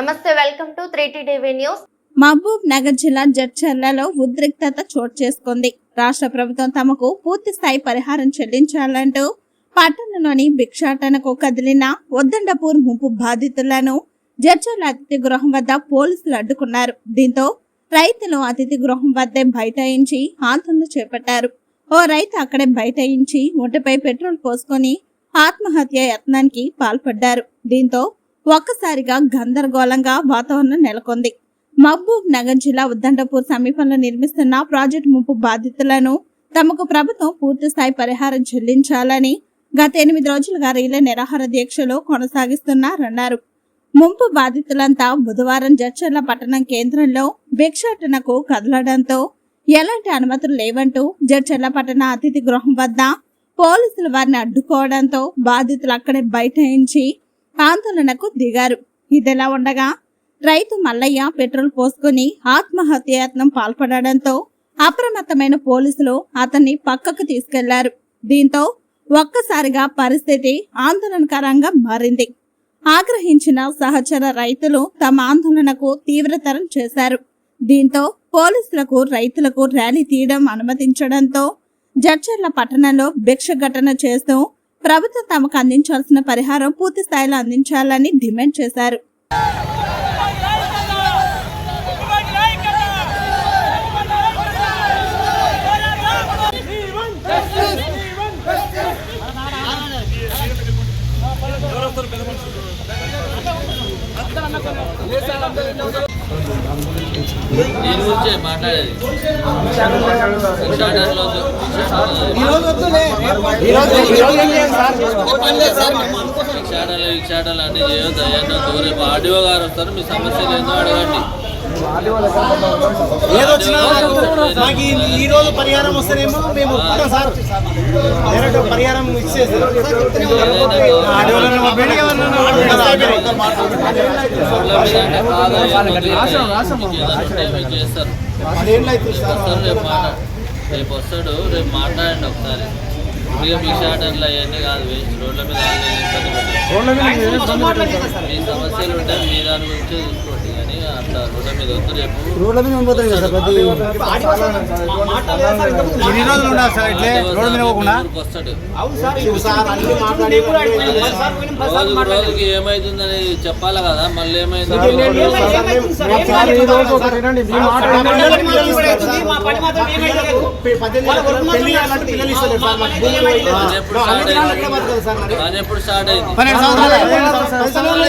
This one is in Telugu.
నమస్తే welcome to three TV news. Mahabubnagar జిల్లా జడ్చర్లలో ఉద్రిక్తత చోటు చేసుకుంది. రాష్ట్ర ప్రభుత్వం తమకు పూర్తి స్థాయి పరిహారం చెల్లించాలంటూ పట్టణంలోని భిక్షాటనకు కదిలిన ఉద్దండపూర్ ముంపు బాధితులను జడ్చర్ల అతిథి గృహం వద్ద పోలీసులు అడ్డుకున్నారు. దీంతో రైతులు అతిథి గృహం వద్దే బైఠాయించి ఆందోళన చేపట్టారు. ఓ రైతు అక్కడే బైఠాయించి ఒంటిపై పెట్రోల్ పోసుకొని ఆత్మహత్య యత్నానికి పాల్పడ్డారు. దీంతో ఒక్కసారిగా గందరగోళంగా వాతావరణం నెలకొంది. మహబూబ్ నగర్ జిల్లా ఉద్దండపూర్ సమీపంలో నిర్మిస్తున్న ప్రాజెక్టు ముంపు బాధితులను తమకు ప్రభుత్వం పూర్తి స్థాయి పరిహారం చెల్లించాలని గత ఎనిమిది రోజులుగా రీలే నిరాహార దీక్షలు కొనసాగిస్తున్నారన్నారు ముంపు బాధితులంతా బుధవారం జడ్చర్ల పట్టణం కేంద్రంలో భిక్షాటనకు కదలడంతో ఎలాంటి అనుమతులు లేవంటూ జడ్చర్ల పట్టణ అతిథి గృహం వద్ద పోలీసులు వారిని అడ్డుకోవడంతో బాధితులు అక్కడే బైఠాయించి ఆందోళనకు దిగారు. ఇదిలా ఉండగా రైతు మల్లయ్య పెట్రోల్ పోసుకుని ఆత్మహత్యాయత్నం పాల్పడడంతో అప్రమత్తమైన పోలీసులు అతన్ని పక్కకు తీసుకెళ్ళారు. దీంతో ఒక్కసారిగా పరిస్థితి ఆందోళనకరంగా మారింది. ఆగ్రహించిన సహచర రైతులు తమ ఆందోళనకు తీవ్రతరం చేశారు. దీంతో పోలీసులకు రైతులకు ర్యాలీ తీయడం అనుమతించడంతో జడ్చర్ల పట్టణంలో భిక్ష ఘటన చేస్తూ ప్రభుత్వం తమకు అందించాల్సిన పరిహారం పూర్తి స్థాయిలో అందించాలని డిమాండ్ చేశారు. దీని గురించే మాట్లాడేది. విశాఖలు విశాఖలు అన్ని చేయొద్దు అయ్యా రేపు ఆడియో గారు వస్తారు మీ సమస్యలు ఏందో అడగండి. ఏదొచ్చినా మాకు ఈ- రోజు పరిహారం వస్తేనేమో మేము సార్. డైరెక్ట్ పరిహారం ఇచ్చేసి రేపు వస్తాడు రేపు మాట్లాడండి ఒకసారి. ఇక అవన్నీ కాదు వేస్ట్. రోడ్ల మీద మీ సమస్యలు ఉంటే మీ దాని గురించే చూసుకోండి. కానీ అట్లా రోడ్ల మీద వద్దు రేపు. రోడ్ల మీద పోతాం కదా సార్ ప్రతి ఎన్ని రోజులు ఉండాలి సార్ ఇట్లే. రోడ్ల మీద పోకుండా? ఊరికి వస్తాడు. అవును సార్. అన్ని మాట్లాడి రోజు రోజుకి ఏమైతుందని చెప్పాలి కదా మళ్ళీ ఏమైంది? ఎప్పుడు స్టార్ట్ అయింది. పన్నెండు సంవత్సరాలు